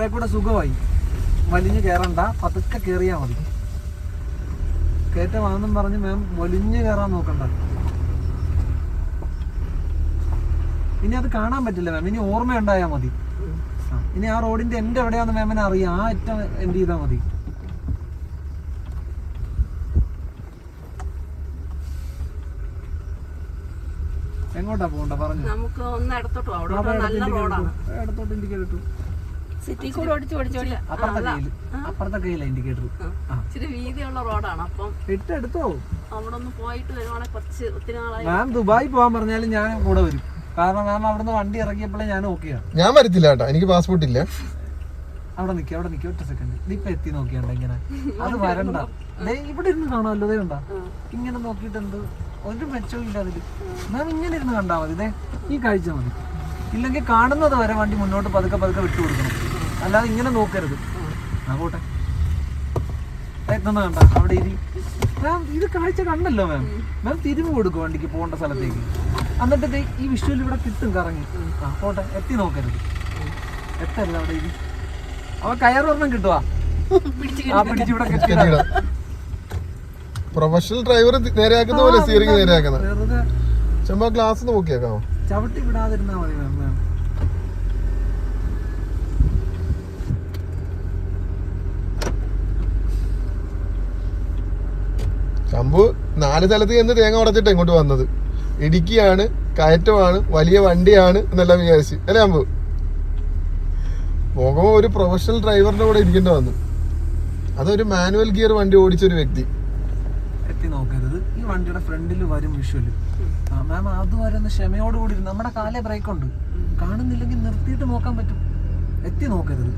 കുറെ കൂടെ സുഖമായി. വലിഞ്ഞു കയറണ്ട പതുക്കെ കയറിയാ മതി. കയറ്റമാണെന്നും പറഞ്ഞ് മാം വലിഞ്ഞു കയറാൻ നോക്കണ്ട. ഇനി അത് കാണാൻ പറ്റില്ല മാം. ഇനി ഓർമ്മ ഉണ്ടായാൽ മതി ഇനി ആ റോഡിന്റെ എന്റെ എവിടെയാന്ന് മാമിനെ അറിയാം. ആ അറ്റം എന്ത് ചെയ്താൽ മതി. എങ്ങോട്ടാ പോകണ്ട? പറഞ്ഞു. നമുക്ക് ഒന്ന് ഇടത്തോട്ട് ഇടത്തോട്ട് ഇൻഡിക്കേറ്റർ ഇട്ടു സിറ്റി കൂടെ ഓടിച്ച് ഓടിച്ച് അപ്പുറത്തെ കയ്യിൽ അപ്പുറത്തെ കയ്യില ഇൻഡിക്കേറ്റർ ഇച്ചിരി വീതിയുള്ള റോഡാണ്. അപ്പം ഇട്ട് അവിടെ ഒന്ന് പോയിട്ട് വരുവാണെങ്കിൽ കുറച്ച് ഒത്തിരി നാളായി. മാം ദുബായി പോകാൻ പറഞ്ഞാലും ഞാൻ കൂടെ വരും. കാരണം മാം അവിടുന്ന് വണ്ടി ഇറക്കിയപ്പോഴേ ഞാൻ ഓക്കെയാണ് ഞാൻ വരത്തില്ല കേട്ടോ. എനിക്ക് പാസ്പോർട്ട് ഇല്ല. അവിടെ നിൽക്കുക അവിടെ നിൽക്കുക ഒറ്റ സെക്കൻഡ് ഇപ്പൊ എത്തി നോക്കിയാണ്ട ഇങ്ങനെ? അത് വരണ്ട. ഇവിടെ ഇരുന്ന് കാണാമല്ലോ ഉണ്ടോ ഇങ്ങനെ നോക്കിയിട്ട് എന്ത്? ഒരു മെച്ചവും ഇല്ല അതിൽ. മാം ഇങ്ങനെ ഇരുന്ന് കണ്ടാ മതി. ഈ കാഴ്ച മതി. ഇല്ലെങ്കിൽ കാണുന്നത് വരെ വണ്ടി മുന്നോട്ട് പതുക്കെ പതുക്കെ വിട്ടു കൊടുക്കണം. അല്ലാതെ ഇങ്ങനെ നോക്കരുത്. ആ പോട്ടെ. എത്തുന്ന കണ്ട അവിടെ ഇരി. മാം ഇത് കാഴ്ച കണ്ടല്ലോ മാം. മാം തിരിവ് കൊടുക്കും വണ്ടിക്ക് പോകേണ്ട സ്ഥലത്തേക്ക്? എന്നിട്ട് ഈ വിഷ്വൽ ഇവിടെ കിട്ടും കറങ്ങി. ആ പോട്ടെ എത്തി നോക്കരുത്. എത്തരുത് അവിടെ ഇരി. അവ കയറൊന്നും ഒരെണ്ണം കിട്ടുവാ? ആ പിടിച്ചിവിടെ കെട്ടിയിടാം. പ്രൊഫഷണൽ ഡ്രൈവർ നേരെയാക്കുന്ന പോലെ സ്റ്റിയറിംഗ് നേരെയാക്കുന്നത് വെറുതെ ചുമ്മാ ഗ്ലാസ് നോക്കിയേക്കാമോ ചവിട്ടി വിടാതിരുന്നാ മതി മാം മാം ശംഭു നാല് സ്ഥലത്ത് ചെന്ന് തേങ്ങ ഉടച്ചിട്ട് ഇങ്ങോട്ട് വന്നത്. ഇടുക്കിയാണ് കയറ്റമാണ് വലിയ വണ്ടിയാണ് എന്നെല്ലാം വിചാരിച്ച്. അല്ലേ ശംഭു? പോകുമ്പോൾ ഒരു പ്രൊഫഷണൽ ഡ്രൈവറിന്റെ കൂടെ ഇരിക്കേണ്ടി വന്നു. അതൊരു മാനുവൽ ഗിയർ വണ്ടി ഓടിച്ച ഒരു വ്യക്തി. എത്തി നോക്കരുത്. ഈ വണ്ടിയുടെ ഫ്രണ്ടിൽ വരും വിഷ്വൽ മാം അതുവരെ ഒന്ന് ക്ഷമയോടുകൂടി നമ്മുടെ കാലേ ബ്രേക്ക് ഉണ്ട്. കാണുന്നില്ലെങ്കിൽ നിർത്തിയിട്ട് നോക്കാൻ പറ്റും. എത്തി നോക്കരുത്.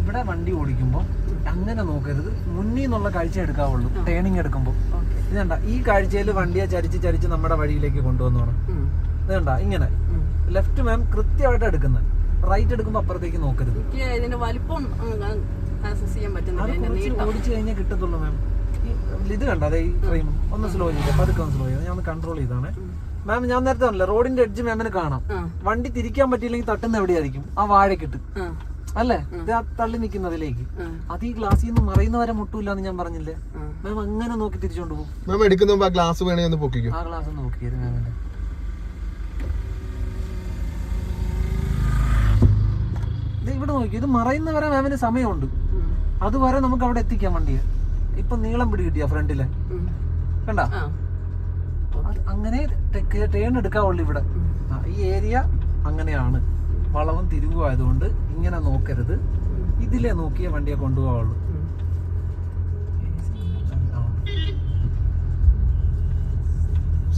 ഇവിടെ വണ്ടി ഓടിക്കുമ്പോൾ അങ്ങനെ നോക്കരുത്. മുന്നിൽ നിന്നുള്ള കാഴ്ച എടുക്കാവുള്ളൂ. ടേണിങ് എടുക്കുമ്പോൾ ഇതണ്ട ഈ കാഴ്ചയിൽ വണ്ടിയെ ചരിച്ച് ചരിച്ച് നമ്മുടെ വഴിയിലേക്ക് കൊണ്ടുവന്നോണം ഇതണ്ട ഇങ്ങനെ. ലെഫ്റ്റ് മാം കൃത്യമായിട്ട് എടുക്കുന്നത് റൈറ്റ് എടുക്കുമ്പോൾ അപ്പുറത്തേക്ക് നോക്കരുത്. ഇതിന്റെ വലിപ്പം ഓടിച്ചു കഴിഞ്ഞാൽ കിട്ടത്തുള്ളൂ മാം ഇത് കണ്ട അതെ ഈ ഫ്രെയിം ഒന്ന് സ്ലോ ചെയ്യാം പതുക്കെ ഒന്ന് സ്ലോ ചെയ്യാം. ഞാൻ ഒന്ന് കൺട്രോൾ ചെയ്താണ്. മാം ഞാൻ നേരത്തെ പറഞ്ഞില്ല റോഡിന്റെ എഡ്ജ് മാമിന് കാണാം. വണ്ടി തിരിക്കാൻ പറ്റിയില്ലെങ്കിൽ തട്ടുന്ന എവിടെയായിരിക്കും? ആ വാഴക്കിട്ട് ആ, അല്ലേ? ഇത് തള്ളി നിൽക്കുന്നതിലേക്ക് അതിലേക്ക്. അത് ഈ ഗ്ലാസ്സിൽ നിന്ന് മറയുന്നവരെ മുട്ടൂല എന്ന് ഞാൻ പറഞ്ഞില്ലേ. മാം അങ്ങനെ നോക്കി തിരിച്ചോണ്ട് പോകും. മാം എടുക്കുന്ന ഗ്ലാസ് വേണേ ഒന്ന് പൊക്കിക്കും. ആ ഗ്ലാസ് ഒന്ന് മാമിന്റെ. ഇവിടെ നോക്കി ഇത് മറയുന്നവരെ മാമിന് സമയമുണ്ട്. അതുവരെ നമുക്ക് അവിടെ എത്തിക്കാം വണ്ടിയെ. ഇപ്പൊ നീളം പിടി കിട്ടിയ ഫ്രണ്ടിലെ. കണ്ടാ? അങ്ങനെ ടേൺ എടുക്കാവുള്ളൂ ഇവിടെ. ഈ ഏരിയ അങ്ങനെയാണ്. വളവും തിരിവും ആയതുകൊണ്ട് ഇങ്ങനെ നോക്കരുത്. ഇതിലെ നോക്കിയ വണ്ടിയെ കൊണ്ടുപോകാവുള്ളൂ.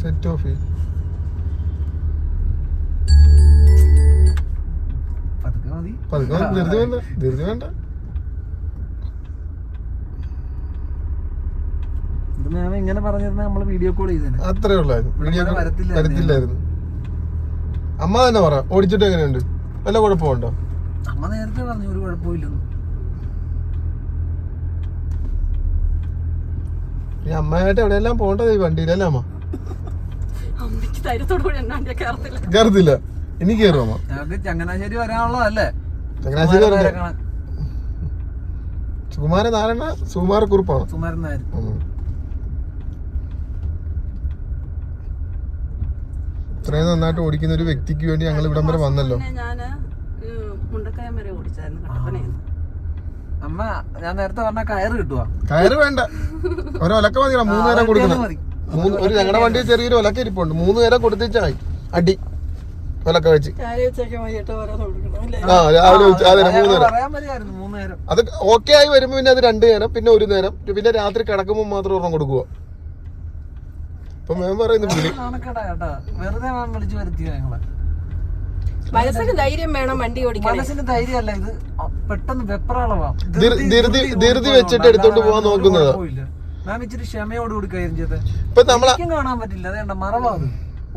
സെറ്റ് ഓഫ് പതുക്കെ മതി. പതുക്കെ ധൃതി വേണ്ട. ധൃതി വേണ്ട. ഇത് മാം ഇങ്ങനെ പറഞ്ഞിരുന്ന നമ്മൾ വീഡിയോ കോൾ ചെയ്തേനെ. അത്രേ ഉള്ളായിരുന്നു. വരത്തില്ലായിരുന്നു. അമ്മ തന്നെ പറ. ഓടിച്ചിട്ട് എങ്ങനെയുണ്ട്? വല്ല കുഴപ്പമുണ്ടോ? അമ്മ നേരത്തെ പറഞ്ഞു ഒരു കുഴപ്പമില്ലെന്ന്. ഈ അമ്മയായിട്ട് എവിടെയെല്ലാം പോകേണ്ടത് ഈ വണ്ടിയിലല്ലേ അമ്മ? അമ്മയ്ക്ക് ധൈര്യത്തോടു കൂടി എന്നെ വണ്ടിയെ കയറത്തില്ല. കയറത്തില്ല. ഇനി കയറും അമ്മ. ഞങ്ങൾക്ക് ചങ്ങനാശ്ശേരി വരാനുള്ളതല്ലേ? ചങ്ങനാശ്ശേരി സുകുമാരൻ വരണ്ടേ? നായരെ കാണാൻ. സുകുമാര നാരായണ സുകുമാര കുറുപ്പാണ്. സുകുമാരൻ നായർ. ഇത്രയും നന്നായിട്ട് ഓടിക്കുന്ന ഒരു വ്യക്തിക്ക് വേണ്ടി ഞങ്ങൾ ഇവിടം വരെ വന്നല്ലോ. ഞാൻ മുണ്ടക്കയം വരെ ഓടിച്ചായിരുന്നു അമ്മ ഞാൻ നേരത്തെ പറഞ്ഞ കയറ് കിട്ടുവാ. കയറ് വേണ്ട. മതി മൂന്ന് നേരം കൊടുക്കണം. മൂന്ന് ഒരു ഞങ്ങളുടെ വണ്ടി ചെറിയൊരു ഒലക്ക ഇരിപ്പുണ്ട്. മൂന്ന് നേരം കൊടുത്തിച്ചായി. അടി. ഒലക്ക വെച്ച്. ആ രാവിലെ അതെ മൂന്ന് നേരം. മൂന്ന് അത് ഓക്കെ ആയി വരുമ്പോ പിന്നെ അത് രണ്ട് നേരം പിന്നെ ഒരു നേരം പിന്നെ രാത്രി കിടക്കുമ്പോൾ മാത്രം ഒരെണ്ണം കൊടുക്കുക ഇപ്പൊ മേം പറയുന്നു വെറുതെ മാം വിളിച്ചു വരുത്തിയ ഞങ്ങളെ? മനസ്സിന് ധൈര്യം വേണം വണ്ടി ഓടിക്കാൻ. മനസ്സിന് ധൈര്യമല്ല ഇത് പെട്ടെന്ന് വെപ്രാളവാ. ധൃതി വെച്ചിട്ട് എടുത്തോണ്ട് പോവാൻ നോക്കുന്നത്. മാം ഇച്ചിരി ക്ഷമയോടുകൂടി കയറും ചെയ്തത്. എനിക്കും കാണാൻ പറ്റില്ല. അതേണ്ട മറവാ അത്.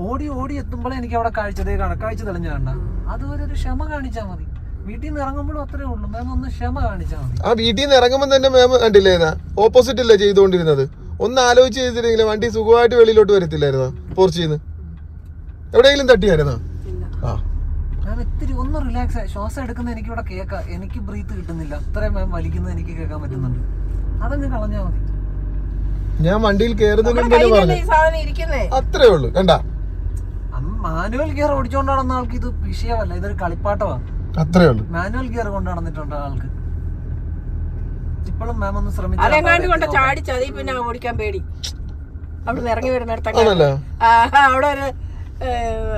ഓടി ഓടി എത്തുമ്പോഴേ എനിക്ക് അവിടെ കാഴ്ചതേ കാണാം കാഴ്ച തെളിഞ്ഞ കണ്ട അതുവരെ ഒരു ക്ഷമ കാണിച്ചാൽ മതി. വീട്ടിൽ നിന്ന് ഇറങ്ങുമ്പോഴും അത്രേ ഉള്ളൂ. മാം ഒന്ന് ക്ഷമ കാണിച്ചാൽ മതി. ആ വീട്ടിൽ നിന്ന് ഇറങ്ങുമ്പോൾ തന്നെ മാം കണ്ടില്ലേ ഓപ്പോസിറ്റ് അല്ലേ ചെയ്തുകൊണ്ടിരുന്നത്? ഒന്ന് ആലോചിച്ച് ചെയ്തിരുന്നെങ്കിൽ വണ്ടി സുഖമായിട്ട് വെളിയിലോട്ട് വരത്തില്ലായിരുന്നോ? പോർച്ചിന്ന്? എവിടെയെങ്കിലും തട്ടിയായിരുന്നോ? ആ. മാം ഇത്തിരി ഒന്ന് റിലാക്സ് ശ്വാസം എടുക്കുന്ന എനിക്ക് ഇവിടെ കേൾക്കാം. എനിക്ക് ബ്രീത്ത് കിട്ടുന്നില്ല. അത്രയും മാം വലിക്കുന്നത് എനിക്ക് കേൾക്കാൻ പറ്റുന്നുണ്ട്. അതങ്ങ് കളഞ്ഞാൽ മതി. ഞാൻ വണ്ടിയിൽ കയറുന്നതിന് അത്രേ ഉള്ളൂ. കണ്ടാ? മാനുവൽ ഗിയർ ഓടിച്ചോണ്ട് നടന്ന ആൾക്ക് ഇത് വിഷയമല്ല. ഇതൊരു കളിപ്പാട്ടമാണ് അത്രേ ഉള്ളൂ. മാനുവൽ ഗിയർ കൊണ്ട് നടന്നിട്ടുണ്ട് ആൾക്ക്. ഇപ്പോഴും മാം ഒന്ന് അതെങ്ങാണ്ട് കൊണ്ട് ശ്രമിച്ചു ചാടി ചതി പിന്നെ ഓടിക്കാൻ പേടി. അവിടെ നിന്ന് ഇറങ്ങി വരുന്നിടത്തൊക്കെ അവിടെ ഒരു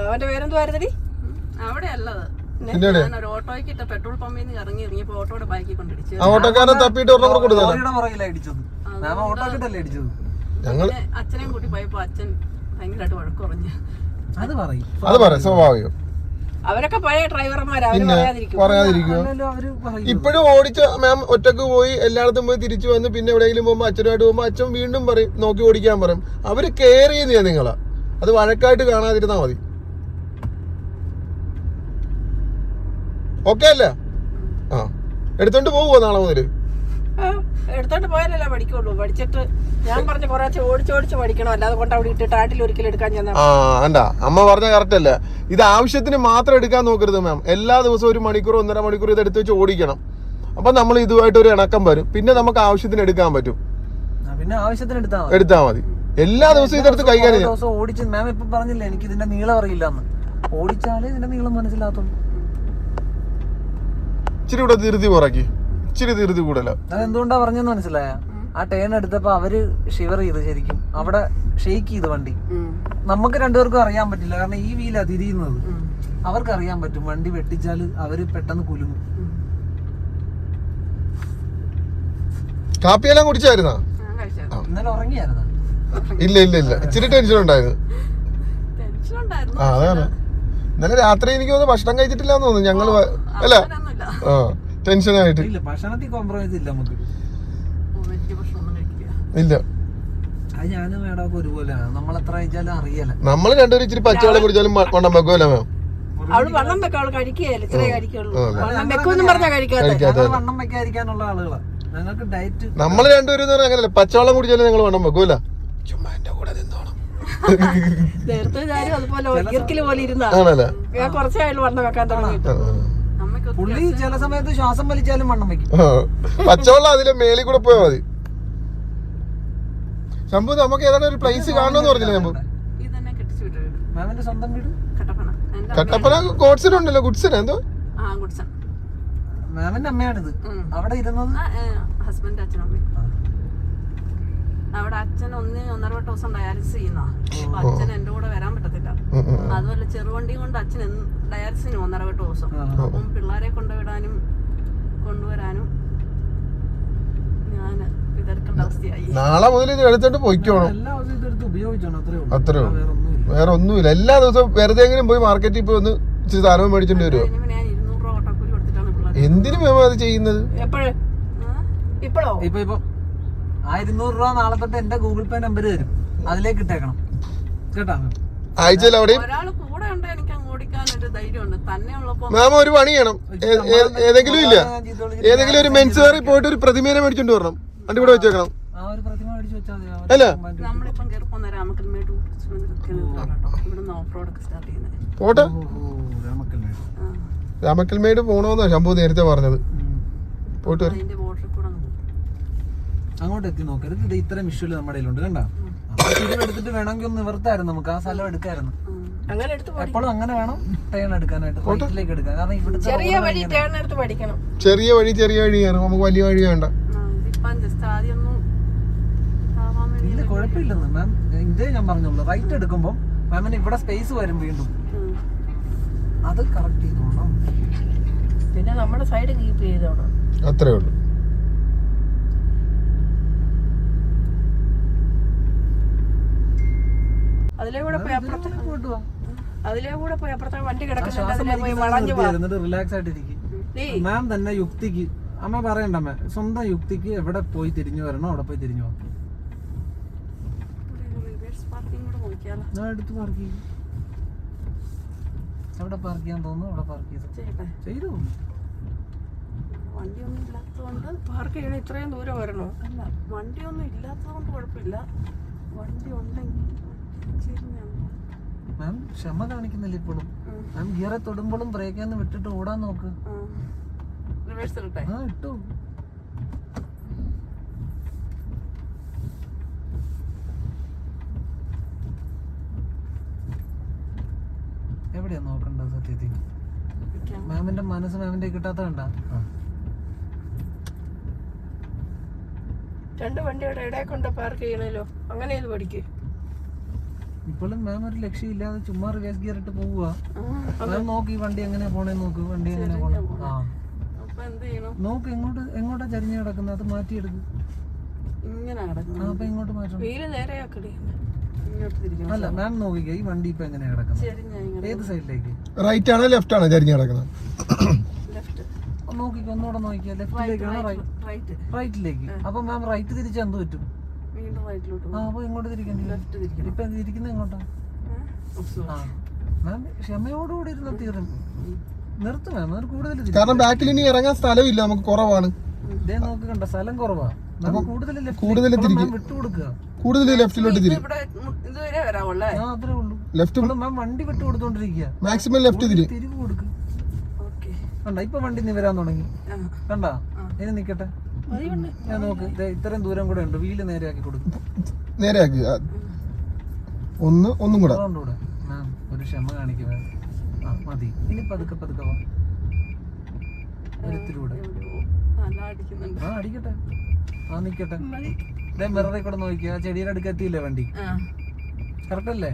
അവന്റെ പേരെന്തുവായിരുന്നടി അവിടെ അല്ലത് പിന്നെ ഞാൻ ഒരു ഓട്ടോയ്ക്ക് ഇട്ട പെട്രോൾ പമ്പിൽ നിന്ന് ഇറങ്ങി ഇറങ്ങിയപ്പോ ഓട്ടോയുടെ ബാക്കിൽ കൊണ്ടിടിച്ചു കൊടുത്താലോ? ലോറിയുടെ പുറകിലാ ഇടിച്ചത്. മാം ഓട്ടോ കിട്ടല്ലേ ഇടിച്ചത്? ഞങ്ങൾ അച്ഛനെയും കൂട്ടി പോയപ്പോ അച്ഛൻ ഭയങ്കരമായിട്ട് വഴക്കുറഞ്ഞു അത് പറയും. അത് പറയാം സ്വാഭാവികം. അവരൊക്കെ പഴയ ഡ്രൈവർമാരാ അവർ പറയാതിരിക്കും. ഇപ്പോഴും ഓടിച്ച മാം ഒറ്റയ്ക്ക് പോയി എല്ലായിടത്തും പോയി തിരിച്ചു വന്ന് പിന്നെ എവിടെയെങ്കിലും പോകുമ്പോൾ അച്ഛനുമായിട്ട് പോകുമ്പോൾ അച്ഛൻ വീണ്ടും പറയും നോക്കി ഓടിക്കാൻ പറയും. അവർ കെയർ ചെയ്യുന്നില്ല നിങ്ങളാ. അത് വഴക്കായിട്ട് കാണാതിരുന്നാ മതി. ഓക്കെ അല്ലേ? ആ. എടുത്തോണ്ട് പോവുമോ നാളെ മുതൽ? ആ, എടുത്തോണ്ട് പോയാലല്ലേ പഠിക്കുള്ളൂ. പഠിച്ചിട്ട് ഞാൻ പറഞ്ഞ കുറച്ച് ഓടിച്ചോടിച്ച് പഠിക്കണം. അല്ലാതെ കൊണ്ട് അവിടെ ഇട്ടിട്ട് ആട്ടിൽ ഒരിക്കലും എടുക്കാൻ ഞാൻ ആ അണ്ട അമ്മ പറഞ്ഞ കറക്റ്റ് അല്ല? ഇത് ആവശ്യത്തിന് മാത്രം എടുക്കാൻ നോക്കരുത് മാം എല്ലാ ദിവസവും ഒരു മണിക്കൂർ ഒന്നര മണിക്കൂർ ഇത് എടുത്ത് വെച്ച് ഓടിക്കണം. അപ്പൊ നമ്മൾ ഇതുമായിട്ട് ഒരു ഇണക്കം വരും. പിന്നെ നമുക്ക് ആവശ്യത്തിന് എടുക്കാൻ പറ്റും. പിന്നെ ആവശ്യത്തിന് എടുത്താൽ എടുത്താൽ മതി. എല്ലാ ദിവസവും ഇതെടുത്ത് കൈകാര്യം ദിവസം ഓടിച്ച് മാം ഇപ്പൊ പറഞ്ഞില്ലേ എനിക്ക് ഇതിന്റെ നീളം അറിയില്ല എന്ന് ഓടിച്ചാലേ ഇതിന്റെ നീളം മനസ്സിലാത്തുള്ളൂ ഇച്ചിരി കൂടെ തിരുത്തി കുറയ്ക്ക് ഇച്ചിരി ധൃതി കൂടല അതെന്തുകൊണ്ടാ പറഞ്ഞെന്ന് മനസ്സിലായ? ആ ടേൺ എടുത്തപ്പോ അവർ ഷിവർ ചെയ്ത് ശരിക്കും. അവിടെ ഷെയ്ക്ക് ചെയ്ത് വണ്ടി. നമുക്ക് രണ്ടുപേർക്കും അറിയാൻ പറ്റില്ല. കാരണം ഈ വീലാ തിരിയുന്നത് അവർക്ക് അറിയാൻ പറ്റും. വണ്ടി വെട്ടിച്ചാൽ അവർ പെട്ടെന്ന് കുലുങ്ങും. കാപ്പിയെല്ലാം കുടിച്ചായിരുന്നാ? ഇന്നലെ ഉറങ്ങിയായിരുന്ന? ഇല്ല ഇല്ല ഇല്ല. ഇച്ചിരി ടെൻഷൻ ഉണ്ടായിരുന്നു. ടെൻഷൻ ഉണ്ടായിരുന്നു. ആ അതാണ്. ഇന്നലെ രാത്രി എനിക്ക് തോന്നുന്നു ഭക്ഷണം കഴിച്ചിട്ടില്ല എന്ന് തോന്നുന്നു. ഞങ്ങൾ അല്ല. ആ. ടെൻഷനായിട്ട്. ഇല്ല ഭക്ഷണത്തിൽ കോംപ്രമൈസ് ഇല്ല നമുക്ക്. ഇല്ല. നമ്മൾ രണ്ടുപേരും ഇച്ചിരി പച്ചവെള്ളം കുടിച്ചാലും വണ്ണം വെക്കുമല്ലോ മാം. അവൾ വണ്ണം വെക്ക അവൾ കഴിക്കുകയല്ല ഇത്രേ കഴിക്കുള്ളൂ. വണ്ണം വെക്കുമെന്നും പറഞ്ഞാ കഴിക്കാത്ത കഴിക്കാത്ത ഞങ്ങൾ വണ്ണം വെക്കാതിരിക്കാനുള്ള ആളുകളാ. ഞങ്ങൾക്ക് ഡയറ്റ് നമ്മൾ രണ്ടുപേരും എന്ന് പറഞ്ഞാൽ അങ്ങനല്ല പച്ചവെള്ളം കുടിച്ചാലും ഞങ്ങൾ വണ്ണം വെക്കൂല. ചുമ്മാ എന്റെ കൂടെ നിന്നോണം നേരത്തെ അതുപോലെ പോലെ ഇരുന്ന. കുറച്ചായാലും വണ്ണം വെക്കാൻ തുടങ്ങിയിട്ട്. ആ, പുള്ളി ചില സമയത്ത് ശ്വാസം വലിച്ചാലും വണ്ണം വെക്കും പച്ചവെള്ളം അതിലെ മേളിൽ കൂടെ പോയാൽ മതി. ശംഭു നമുക്ക് ഏതാണ്ട് ഒരു പ്ലേസ് കാണണമെന്ന് പറഞ്ഞില്ല ശംഭു? മാമിന്റെ സ്വന്തം വീട്? കട്ടപ്പന. കട്ടപ്പന ഗോഡ്സിനുണ്ടല്ലോ ഗുഡ്സിന് എന്തോ? മാമിന്റെ അമ്മയാണിത്. അവിടെ ഇരുന്നത്? ഹസ്ബൻഡ് അച്ഛനും അമ്മയും. അവിടെ അച്ഛൻ ഒന്ന് ഒന്നര വട്ടം ദിവസം ഡയാലിസിസ് ചെയ്യുന്ന അച്ഛൻ എന്റെ കൂടെ വരാൻ പറ്റത്തില്ല. അതുപോലെ ചെറുവണ്ടി കൊണ്ട് അച്ഛൻ ഡയാലിസിന് ഒന്നര വട്ടം ദിവസം. അപ്പം പിള്ളേരെ കൊണ്ടുവിടാനും കൊണ്ടുവരാനും ഞാൻ നാളെ മുതൽ ഇത് എടുത്തിട്ട് പൊയ്ക്കോണം. എല്ലാ ദിവസവും ഇതെടുത്ത് ഉപയോഗിച്ചോണം അത്രേ ഉള്ളൂ. അത്രേ ഉള്ളൂ. വേറെ ഒന്നുമില്ല. എല്ലാ ദിവസവും വെറുതെ എങ്കിലും പോയി മാർക്കറ്റിൽ പോയി ഒന്ന് ഇച്ചിരി സാധനം മേടിച്ചിട്ട് വരുമോ എന്തിനു മേമ അത് ചെയ്യുന്നത്? എപ്പോഴ്? ഇപ്പോഴോ? ഇപ്പൊ ഇപ്പൊ ആ ഇരുന്നൂറ് രൂപ നാളെ തൊട്ട് എന്റെ ഗൂഗിൾ പേ നമ്പർ തരും. അതിലേക്ക് ഇട്ടേക്കണം. കേട്ടാ? ഓടിക്കാൻ ഒരു ധൈര്യമുണ്ട്. തന്നെ ഉള്ളപ്പോ മാമ ഒരു പണി ചെയ്യണം. ഏതെങ്കിലും ഇല്ല. ഏതെങ്കിലും ഒരു മെൻസ് പോയിട്ട് ഒരു പ്രതിമേനെ മേടിച്ചോണ്ട് വരണം. വണ്ടി ഇവിടെ വെച്ചേക്കണം. അല്ല. പോട്ടെ. രാമക്കൽമേട്. പോണോന്നാ ശംഭു നേരത്തെ പറഞ്ഞത്. പോയിട്ട് വരും അതിന്റെ ബോർഡറിൽ കൂടെ അങ്ങ് പോകും അങ്ങോട്ട് എത്തി നോക്കരുത് ഇത് ഇത്രയും വിഷ്വൽ നമ്മുടെ കയ്യിലുണ്ട് കണ്ട? എടുത്തിട്ട് വേണമെങ്കിൽ ഒന്ന് നിവർത്തായിരുന്നു നമുക്ക്. ആ സ്ഥലം എടുക്കായിരുന്നു. അങ്ങനെ എടുത്ത് പഠി- എപ്പോഴും അങ്ങനെ വേണം ടേൺ എടുക്കാനായിട്ട് റൈറ്റിലേക്ക് എടുക്കാൻ. കാരണം ഇവിടുത്തെ ചെറിയ വഴി ടേൺ എടുത്ത് പഠിക്കണം. ചെറിയ വഴി ചെറിയ വഴിയാണ് നമുക്ക് വലിയ വഴി വേണ്ടി. ഇല്ല കുഴപ്പമില്ലെന്ന്. മാം ഇതേ ഞാൻ പറഞ്ഞോളൂ റൈറ്റ് എടുക്കുമ്പോൾ മാമിന് ഇവിടെ സ്പേസ് വരും വീണ്ടും. അത് കറക്റ്റ് ചെയ്തോണം പിന്നെ നമ്മുടെ സൈഡ് കീപ്പ് ചെയ്തോണം. അത്രേ ഉള്ളൂ. അതിലെ കൂടെ പോയി അപ്പുറത്തെ പോയിട്ട് അതിലെ കൂടെ പോയി അപ്പുറത്തെ വണ്ടി കിടക്കുന്നുണ്ട് അതിലെ പോയി വളഞ്ഞു റിലാക്സ് ആയിട്ടിരിക്കും. മാം തന്നെ യുക്തിക്ക് അമ്മ പറയണ്ട അമ്മ സ്വന്തം യുക്തിക്ക് എവിടെ പോയി തിരിഞ്ഞു വരണോ അവിടെ പോയി തിരിഞ്ഞു പോകാം റിവേഴ്സ് പാർക്കിംഗ് നോക്കിയാലോ ഞാൻ എടുത്ത് പാർക്ക് ചെയ്യും. എവിടെ പാർക്ക് ചെയ്യാൻ തോന്നുന്നു അവിടെ പാർക്ക് ചെയ്തു. ചെയ്യട്ടെ. ചെയ്തു. വണ്ടിയൊന്നും ഇല്ലാത്തതുകൊണ്ട് പാർക്ക് ചെയ്യണ ഇത്രയും ദൂരം വരണോ? അല്ല വണ്ടിയൊന്നും ഇല്ലാത്തതുകൊണ്ട് കുഴപ്പമില്ല. വണ്ടി ഉണ്ടെങ്കിൽ മാം ക്ഷമ കാണിക്കുന്നില്ല ഇപ്പോഴും. മാം ഗിയറെ തൊടുമ്പോഴും ബ്രേക്കിൽ വിട്ടിട്ട് ഓടാൻ നോക്ക്. ആ ഇട്ടു. എവിടെയാ നോക്കണ്ട സത്യത്തിൽ? മാമിന്റെ മനസ്സ് മാമിന്റെ കിട്ടാത്ത കണ്ട? രണ്ട് വണ്ടിയുടെ ഇടയെ കൊണ്ട് പാർക്ക് ചെയ്യണല്ലോ അങ്ങനെ ഇത് പഠിക്ക്. ഇപ്പോഴും മാം ഒരു ലക്ഷ്യമില്ലാതെ ചുമ്മാ റിവേഴ്സ് ഗിയർ ഇട്ട് പോവുക മാം നോക്ക് ഈ വണ്ടി എങ്ങനെയാ പോണേ നോക്ക് വണ്ടി എങ്ങനെ പോണേ. ആ. നോക്ക് എങ്ങോട്ട് എങ്ങോട്ടാ ചരിഞ്ഞ് കിടക്കുന്നത് അത് മാറ്റിയെടുക്ക് അപ്പൊ ഇങ്ങോട്ട് മാറ്റണം. അല്ല മാം നോക്കിക്കാ ഈ വണ്ടി ഇപ്പൊ എങ്ങനെയാ കിടക്കുന്നത് ഏത് സൈഡിലേക്ക്? റൈറ്റ് ആണോ ലെഫ്റ്റ് ആണോ ചരിഞ്ഞ് കിടക്കുന്നത് നോക്കിക്കോ ഒന്നുകൂടെ നോക്കിയാ ലെഫ്റ്റിലേക്കാണോ റൈറ്റ് റൈറ്റിലേക്ക് അപ്പൊ മാം റൈറ്റ് തിരിച്ച് എന്ത് പറ്റും? റൈറ്റിലോട്ട് ആ ഇങ്ങോട്ട് തിരിക്കേണ്ടി വരും. ലെഫ്റ്റ് തിരിക്കണം. ഇപ്പൊ തിരിക്കുന്നത് എങ്ങോട്ടാ ഏ? ഉസ്. ആ. മാം ക്ഷമയോടുകൂടി ഇരുന്ന തീരും നിർത്തും മാം അത് കൂടുതൽ. കാരണം ബാക്കിൽ ഇനി ഇറങ്ങാൻ സ്ഥലമില്ല നമുക്ക് കുറവാണ്. ഇതേ നോക്ക് കണ്ട സ്ഥലം കുറവാ. കൂടുതൽ കൂടുതൽ വിട്ടുകൊടുക്കുക കൂടുതൽ ലെഫ്റ്റിലോട്ട് തിരി ലെഫ്റ്റ് മാം വണ്ടി വിട്ടു കൊടുത്തോണ്ടിരിക്കുക. മാക്സിമം ലെഫ്റ്റ് തിരി തിരിവ് കൊടുക്ക്. ഓക്കെ കണ്ട ഇപ്പൊ വണ്ടി നിവരാൻ തുടങ്ങി. കണ്ട? ഇനി നിക്കട്ടെ. ഞാൻ നോക്ക് ദേ ഇത്രയും ദൂരം കൂടെ ഉണ്ട്. വീൽ നേരെയാക്കി കൊടുക്കും. നേരെയാക്കി. ഒന്ന് ഒന്നും കൂടെ. ഒരു ക്ഷമ കാണിക്കുക ആ മതി. ഇനി പതുക്കെ പതുക്കെ വാ. ഒരിത്തിലൂടെ ആ അടിക്കട്ടെ. ആ നിക്കട്ടെ. മിററിൽ കൂടെ നോക്കിയ ചെടിയുടെ അടുക്ക് എത്തിയില്ലേ വണ്ടി? ആ. കറക്റ്റ് അല്ലേ?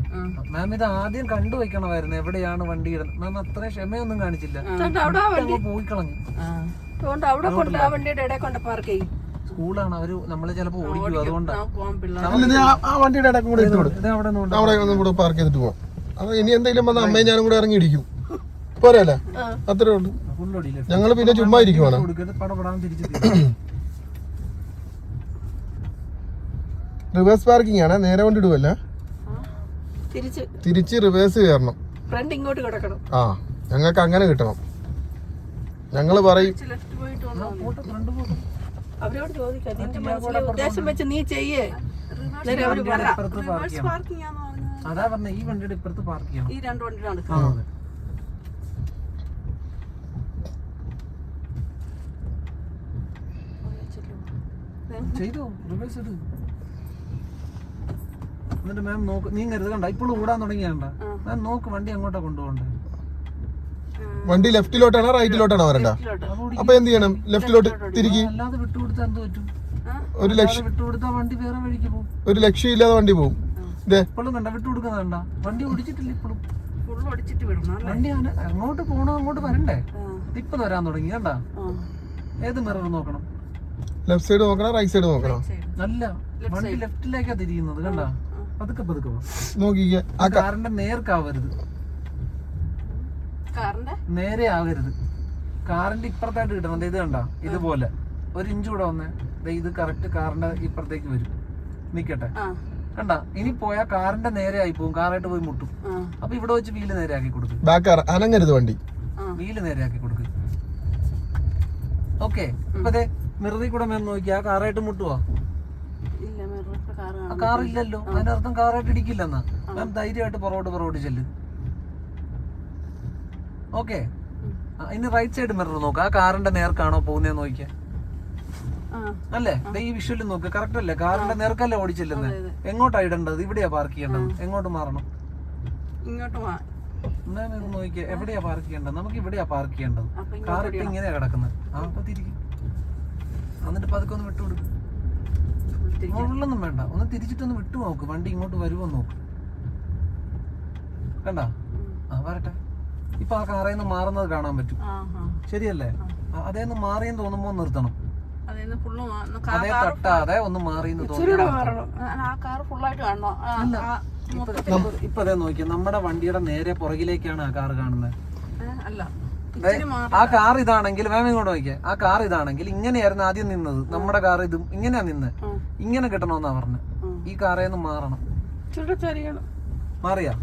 മാം ഇത് ആദ്യം കണ്ടു വെക്കണമായിരുന്നു. എവിടെയാണ് വണ്ടി ഇടുന്നത്? മാം അത്ര ക്ഷമയൊന്നും കാണിച്ചില്ല. പോയിക്കളഞ്ഞു അവിടെ വണ്ടി പോയി കളഞ്ഞു. ആ. അതുകൊണ്ട് അവിടെ കൊണ്ട് ആ വണ്ടിയുടെ ഇടയിൽ കൊണ്ട് പാർക്ക് ചെയ്യും. സ്കൂളാണ് അവർ നമ്മൾ ചിലപ്പോ ഓടിക്കും ചെയ്തിട്ട് പോവാം. ഇനി എന്തെങ്കിലും വന്ന അമ്മയും ഞാനും കൂടെ ഇറങ്ങി ഇടിക്കും. പോരല്ലേ? അത്രേ ഉള്ളൂ. ഞങ്ങൾ പിന്നെ ചുമ്മാ ഇരിക്കുവാണ്. റിവേഴ്സ് പാർക്കിംഗ് ആണ്. നേരെ വണ്ടി ഇടുവല്ല? തിരിച്ച്. തിരിച്ച് റിവേഴ്സ് കയറണം. ഫ്രണ്ട് ഇങ്ങോട്ട് കിടക്കണം. ആ ഞങ്ങൾക്ക് അങ്ങനെ കിട്ടണം ഞങ്ങൾ പറയും തിരിച്ച് ലെഫ്റ്റ് പോയിട്ട് വന്നാൽ മതി. പോട്ടെ ഫ്രണ്ട് പറയും അവരോട് ചോദിക്കാം നിന്റെ മനസ്സിലെ ഉദ്ദേശം വെച്ച് നീ ചെയ്യേ. അന്നേരം അവർ പറ അതാ പറഞ്ഞ ഈ വണ്ടിയുടെ ഇപ്പുറത്ത് പാർക്ക് ചെയ്യണം. ഈ രണ്ട് വണ്ടിയുടെ ആ, നടക്കുന്നത് അതെ. ചെയ്തോ റിവേഴ്സ് ഇട്. എന്നിട്ട് മാം നോക്ക് നീ കരുത് കണ്ട? ഇപ്പോഴും ഓടാൻ തുടങ്ങിയാണ്ട? മാം നോക്ക് വണ്ടി അങ്ങോട്ടാ കൊണ്ടുപോകണ്ടേ. വണ്ടി ലെഫ്റ്റിലോട്ടാണോ റൈറ്റിലോട്ടാണോ വരണ്ട? അപ്പൊ എന്ത് ചെയ്യണം? ലെഫ്റ്റിലോട്ട് തിരികെ എന്ത് പറ്റും? ഒരു ലക്ഷ്യം. ഇല്ലാതെ വണ്ടി പോകും. ഒരു വണ്ടി പോകും. ഇതേ ഇപ്പോഴും കണ്ട വിട്ടുകൊടുക്കുന്ന കണ്ട വണ്ടി ഓടിച്ചിട്ടില്ല ഇപ്പോഴും. വണ്ടി അങ്ങോട്ട് പോണോ അങ്ങോട്ട് വരണ്ടേ? ഇപ്പൊ വരാൻ തുടങ്ങി കണ്ട. ഏത് മിറർ നോക്കണം? ലെഫ്റ്റ് സൈഡ് നോക്കണം റൈറ്റ് സൈഡ് നോക്കണം. നല്ല വണ്ടി ലെഫ്റ്റിലേക്കാ തിരിയുന്നത് കണ്ട? പതുക്കെ പതുക്കെ. ആ കാറിന്റെ നേർക്കാവരുത്. നേരെ ആകരുത്. കാറിന്റെ ഇപ്പുറത്തായിട്ട് കിട്ടണം. ദേ ഇത് കണ്ട? ഇതുപോലെ. ഒരു ഇഞ്ച് കൂടെ വന്ന് ദേ ഇത് കറക്റ്റ് കാറിന്റെ ഇപ്പുറത്തേക്ക് വരും. നിക്കട്ടെ. ആ. കണ്ട? ഇനി പോയാ കാറിന്റെ നേരെ ആയി പോകും കാറായിട്ട് പോയി മുട്ടും. അപ്പൊ ഇവിടെ വെച്ച് വീൽ നേരെ ആക്കി കൊടുക്കും. ബാക്ക് അനങ്ങരുത് വണ്ടി. വീൽ നേരെ ആക്കി കൊടുക്കും. ഓക്കെ. ഇപ്പൊ ദേ മിററിൽ കൂടെ മേം നോക്കി ആ കാറായിട്ട് മുട്ടുവാ? കാറില്ലല്ലോ. അതിനർത്ഥം കാറായിട്ട് ഇടിക്കില്ലെന്നാ. മാം ധൈര്യമായിട്ട് പുറകോട്ട് പുറകോട്ട് ചെല്ല്. ഓക്കെ ഇനി റൈറ്റ് സൈഡ് മിറർ നോക്ക്. ആ കാറിന്റെ നേർക്കാണോ പോകുന്നതെന്ന് നോക്കിയാ. അല്ലേ? ഈ വിഷ്വലിൽ നോക്ക്. കറക്റ്റ് അല്ലേ? കാറിന്റെ നേർക്കല്ലേ ഓടിച്ചില്ലെന്ന്? എങ്ങോട്ടാ ഇടേണ്ടത് ഇവിടെയാ പാർക്ക് ചെയ്യേണ്ടത്. എങ്ങോട്ട് മാറണം? ഇങ്ങോട്ട് ഇത് എവിടെയാ പാർക്ക് ചെയ്യേണ്ടത്? നമുക്ക് ഇവിടെയാ പാർക്ക് ചെയ്യേണ്ടത്. കാർ ഇട്ട് ഇങ്ങനെയാ കിടക്കുന്നത് ആ അപ്പൊ തിരിക്കും. എന്നിട്ട് പതുക്കെ ഒന്ന് വിട്ടുകൊടുക്കും മുകളിലൊന്നും വേണ്ട. ഒന്ന് തിരിച്ചിട്ടൊന്ന് വിട്ടു നോക്ക്. വണ്ടി ഇങ്ങോട്ട് വരുമോ നോക്ക്. കണ്ട? ആ വരട്ടെ. ഇപ്പൊ ആ കാറിൽ നിന്ന് മാറുന്നത് കാണാൻ പറ്റും. ശരിയല്ലേ? അതേന്ന് മാറിയെന്ന് തോന്നുമ്പോ നിർത്തണം. അതേ തട്ടാതെ ഒന്ന് ആ, ഇപ്പൊ അതേ നോക്കിയ നമ്മുടെ വണ്ടിയുടെ നേരെ പുറകിലേക്കാണ് ആ കാർ കാണുന്നത്. മാറ ആ കാർ ഇതാണെങ്കിൽ വേഗം ഇങ്ങോട്ട് നോക്കിയേ ആ കാർ ഇതാണെങ്കിൽ ഇങ്ങനെയായിരുന്നു ആദ്യം നിന്നത്. നമ്മുടെ കാർ ഇതും ഇങ്ങനെയാ നിന്ന്. ഇങ്ങനെ കിട്ടണമെന്നാ പറഞ്ഞത് ആ. ഈ കാറേന്ന് മാറണം. മാറിയാ?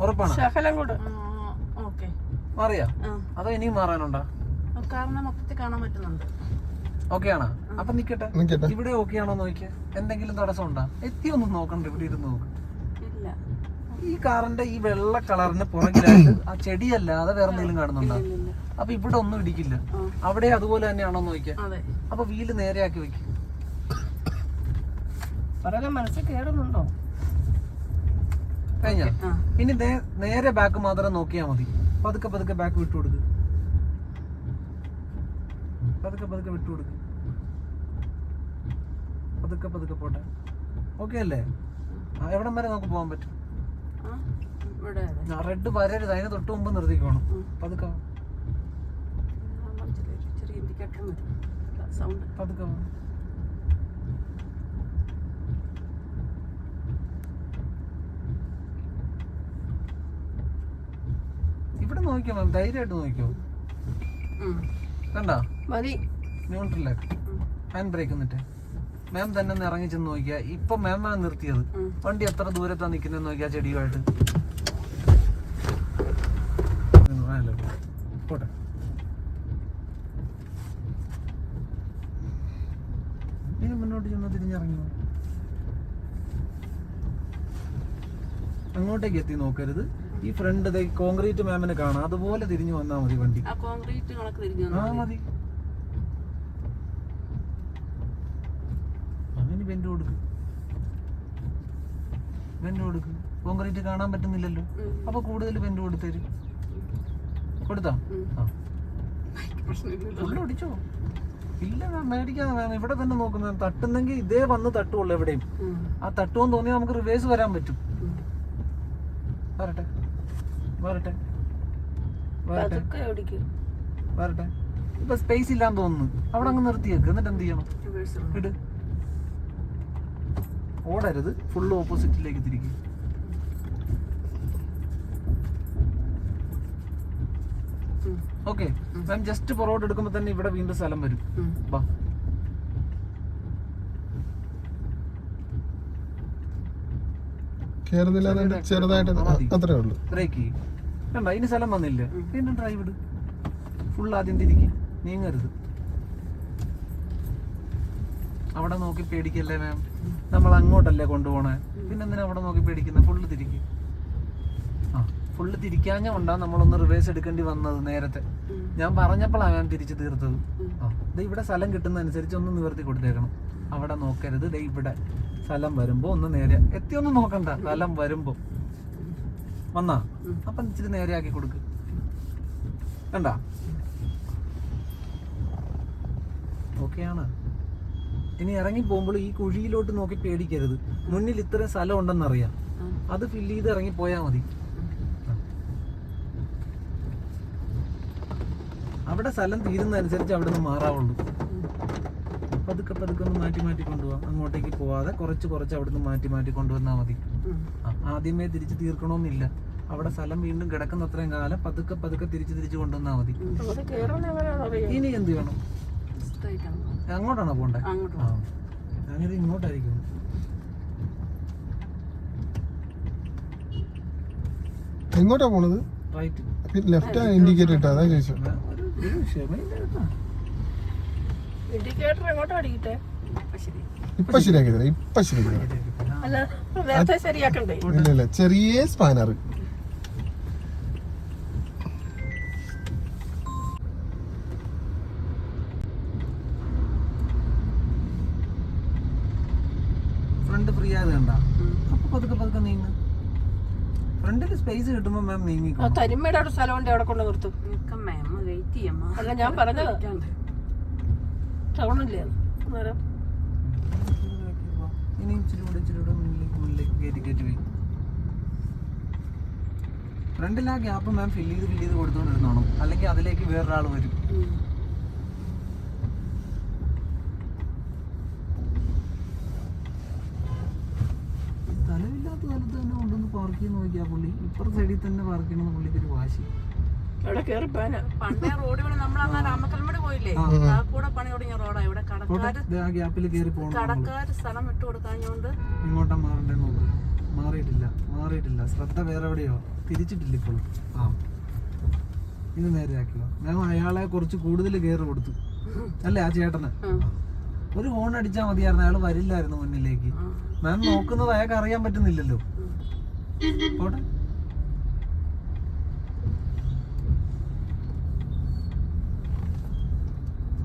ഉറപ്പാണ്? മാറിയാ? അതോ ഇനിയും മാറാനുണ്ടോ? കാരണം മൊത്തത്തിൽ കാണാൻ പറ്റുന്നുണ്ട്. ഓക്കെ ആണോ? അപ്പൊ നിക്കട്ടെ. ഇവിടെ ഓക്കെ ആണോ നോക്കിയേ. എന്തെങ്കിലും തടസ്സം ഉണ്ടോ എത്തി ഒന്നും നോക്കണ്ട ഇവിടെ ഇരുന്ന് നോക്ക്. ഇല്ല. ഈ കാറിന്റെ ഈ വെള്ള കളറിന് പുറകിലായിട്ട് ആ ചെടിയല്ലാതെ വേറെ എന്തെങ്കിലും കാണുന്നുണ്ടോ. അപ്പൊ ഇവിടെ ഒന്നും ഇടിക്കില്ല. അവിടെ അതുപോലെ തന്നെയാണോ നോക്കിയാ. അതെ. അപ്പൊ വീൽ നേരെയാക്കി വെക്കും. മനസ്സിൽ കേടുന്നുണ്ടോ? കഴിഞ്ഞ? ഇനി നേരെ ബാക്ക് മാത്രം നോക്കിയാ മതി. പതുക്കെ പതുക്കെ ബാക്ക് വിട്ടു കൊടുക്ക്. പതുക്കെ പതുക്കെ വിട്ടു കൊടുക്ക്. പതുക്കെ പതുക്കെ പോട്ടെ. ഓക്കെ അല്ലേ? എവിടം വരെ നമുക്ക് പോകാൻ പറ്റും? റെഡ് വരരുത്. അതിന് തൊട്ട് മുമ്പ് നിർത്തിക്കോണം. പതുക്കെ പതുക്കെ പോ. ഇവിടെ നോക്കിയോ മാം ധൈര്യമായിട്ട് നോക്കിയോ കണ്ടോ? മതി. ന്യൂട്രല്ലേ. ഹാൻഡ് ബ്രേക്ക് എന്നിട്ട് മാം തന്നെ ഒന്ന് ഇറങ്ങി ചെന്ന് നോക്കിയാ ഇപ്പൊ മാം ആണ് നിർത്തിയത്. വണ്ടി എത്ര ദൂരത്താ നിക്കുന്നത് നോക്കിയാ ചെടിയുമായിട്ട്. പോട്ടെ. ഇനി മുന്നോട്ട് ചെന്ന് തിരിഞ്ഞിറങ്ങി. അങ്ങോട്ടേക്ക് എത്തി നോക്കരുത്. ഈ ഫ്രണ്ട് കോൺക്രീറ്റ് മാമിനെ കാണാം. അതുപോലെ തിരിഞ്ഞു വന്നാ മതി വണ്ടി. കോൺക്രീറ്റ് കണക്ക് തിരിഞ്ഞു ആ മതി. അങ്ങനെ ബെൻഡ് കൊടുക്ക്. ബെൻഡ് കൊടുക്ക്. കോൺക്രീറ്റ് കാണാൻ പറ്റുന്നില്ലല്ലോ. അപ്പൊ കൂടുതൽ ബെൻഡ് കൊടുത്തേര് കൊടുത്താ? ഒടിച്ചോ ഇല്ല മാം മേടിക്കാൻ മാം ഇവിടെ തന്നെ നോക്കുന്ന തട്ടുന്നെങ്കിൽ ഇതേ വന്ന് തട്ടുള്ളൂ എവിടെയും. ആ തട്ടുമെന്ന് തോന്നിയാൽ നമുക്ക് റിവേഴ്സ് വരാൻ പറ്റും. വരട്ടെ. വരട്ടെ വരട്ടെ വരട്ടെ ഇപ്പൊ സ്പേസ് ഇല്ലാന്ന് തോന്നുന്നു. അവിടെ അങ്ങ് നിർത്തിയേക്ക് എന്നിട്ട് എന്ത് ചെയ്യണം? റിവേഴ്സ് ഇട്. ഓടരുത്. ഫുള്ള് ഓപ്പോസിറ്റിലേക്ക് തിരിക്കും. ഓക്കെ മാം ജസ്റ്റ് പുറകോട്ട് എടുക്കുമ്പോൾ തന്നെ ഇവിടെ വീണ്ടും സ്ഥലം വരും. വാ. ചെറുതായിട്ട് അത്രേ ഉള്ളൂ. ബ്രേക്ക് ചെയ്യും. കണ്ട? അതിന് സ്ഥലം വന്നില്ല. പിന്നെ ഡ്രൈവ് ഇട്. ഫുൾ ആദ്യം തിരിക്കും. നീങ്ങരുത്. അവിടെ നോക്കി പേടിക്കല്ലേ മാം നമ്മൾ അങ്ങോട്ടല്ലേ കൊണ്ടുപോണേ? പിന്നെ എന്തിനാ അവിടെ നോക്കി പേടിക്കുന്നത് ഫുള്ള് തിരിക്കും. ആ ഫുള്ള് തിരിക്കാഞ്ഞ കൊണ്ടാ നമ്മളൊന്ന് റിവേഴ്സ് എടുക്കേണ്ടി വന്നത് നേരത്തെ. ഞാൻ പറഞ്ഞപ്പോഴാണ് ഞാൻ തിരിച്ചു തീർത്തത്. ആ ഇത് ഇവിടെ സ്ഥലം കിട്ടുന്നതനുസരിച്ച് ഒന്ന് നിവർത്തി കൊടുത്തേക്കണം. അവിടെ നോക്കരുത്. ദേ ഇവിടെ സ്ഥലം വരുമ്പോൾ ഒന്ന് നേരെ എത്തിയൊന്നും നോക്കണ്ട. സ്ഥലം വരുമ്പോ. വന്നാ. അപ്പൊ ഇച്ചിരി നേരെയാക്കി കൊടുക്ക്. കണ്ട? ഓക്കെയാണ്. ഇനി ഇറങ്ങി പോകുമ്പോൾ ഈ കുഴിയിലോട്ട് നോക്കി പേടിക്കരുത്. മുന്നിൽ ഇത്രയും സ്ഥലം ഉണ്ടെന്നറിയാം. അറിയാം അത് ഫില്ല് ചെയ്ത് ഇറങ്ങി പോയാൽ മതി. അവിടെ സ്ഥലം തീരുന്നതനുസരിച്ച് അവിടെ നിന്ന് മാറാവുള്ളൂ പതുക്കെ പതുക്കെ ഒന്ന് മാറ്റി മാറ്റി കൊണ്ടുപോവാം. അങ്ങോട്ടേക്ക് പോവാതെ കുറച്ച് കുറച്ച് അവിടെ നിന്ന് മാറ്റി മാറ്റി കൊണ്ടുവന്നാൽ മതി. ആദ്യമേ തിരിച്ച് തീർക്കണമെന്നില്ല. അവിടെ സ്ഥലം വീണ്ടും കിടക്കുന്ന അത്രയും കാലം പതുക്കെ പതുക്കെ തിരിച്ചു തിരിച്ചു കൊണ്ടുവന്നാൽ മതി. ഇനി എന്ത് വേണം? അങ്ങോട്ടാണോ പോണ്ടേ? അങ്ങനെ ഇങ്ങോട്ടായിരിക്കും. എങ്ങോട്ടാ പോണത്? റൈറ്റ് ലെഫ്റ്റ് ഇൻഡിക്കേറ്റർ ഇട്ടാ അതാ ചോദിച്ചു. ഇൻഡിക്കേറ്റർ എങ്ങോട്ടോ അടിക്കട്ടെ? ഇപ്പൊ ശരിയാക്കി തരാം ഇപ്പൊ ശരിയാക്കി തരാം. ഇല്ല ഇല്ല ചെറിയ സ്പാനർ ഫ്രണ്ട് ഫ്രീ ആയത് കണ്ട അപ്പൊ പതുക്കെ പതുക്കെ നീങ്ങ് ഫ്രണ്ടിൽ നീങ്ങിക്കോ. തരിമ്മയുടെ അവിടെ സ്ഥലമുണ്ട് അവിടെ കൊണ്ട് നിർത്തും. അല്ല ഞാൻ പറഞ്ഞത്. ടൗണില്ലേ അന്നേരം. ഇനി ഇച്ചിരി കൂടെ ഇച്ചിരി കൂടെ മുന്നിലേക്ക് മുന്നിലേക്ക് കയറ്റി കയറ്റി പോയി ഫ്രണ്ടിൽ ആ ഗ്യാപ്പ് മാം ഫില്ല് ചെയ്ത് ഫില്ല് ചെയ്ത് കൊടുത്തോണ്ടിരുന്നോണം. അല്ലെങ്കിൽ അതിലേക്ക് വേറൊരാൾ വരും. സ്ഥലമില്ലാത്ത സ്ഥലത്ത് പാർക്ക് ചെയ്ത് നോക്കിയാ പുള്ളി. ഇപ്പുറത്തെ സൈഡിൽ തന്നെ പാർക്ക് ചെയ്യണമെന്ന് പുള്ളിക്ക് ഒരു വാശി. അവിടെ കയറി പോയാനാ. പണ്ടേ റോഡ് പണി നമ്മളന്നാ രാമക്കൽമേട് പോയില്ലേ? ആ. ആ കൂടെ പണി തുടങ്ങിയ റോഡാ. ഇവിടെ പോട്ടെ കടക്കാര് ദേ ആ ഗ്യാപ്പിൽ കയറി പോകണം നമ്മൾ. കടക്കാര് സ്ഥലം വിട്ടു കൊടുക്കാഞ്ഞോണ്ട് ഇങ്ങോട്ടാ മാറണ്ടേ നോക്ക്. മാറിയിട്ടില്ല. മാറിയിട്ടില്ല. ശ്രദ്ധ വേറെ എവിടെയോ. തിരിച്ചിട്ടില്ല ഇപ്പോഴും ആ. ഇത് നേരെയാക്കിയോ ഞാൻ അയാളെ കുറച്ച് കൂടുതൽ കയറി കൊടുത്തു. അല്ലേ ആ ചേട്ടന്? ഒരു ഹോൺ അടിച്ചാൽ മതിയായിരുന്നു. അയാൾ വരില്ലായിരുന്നു മുന്നിലേക്ക്. മാം നോക്കുന്നത് അയാൾക്ക് അറിയാൻ പറ്റുന്നില്ലല്ലോ. പോട്ടെ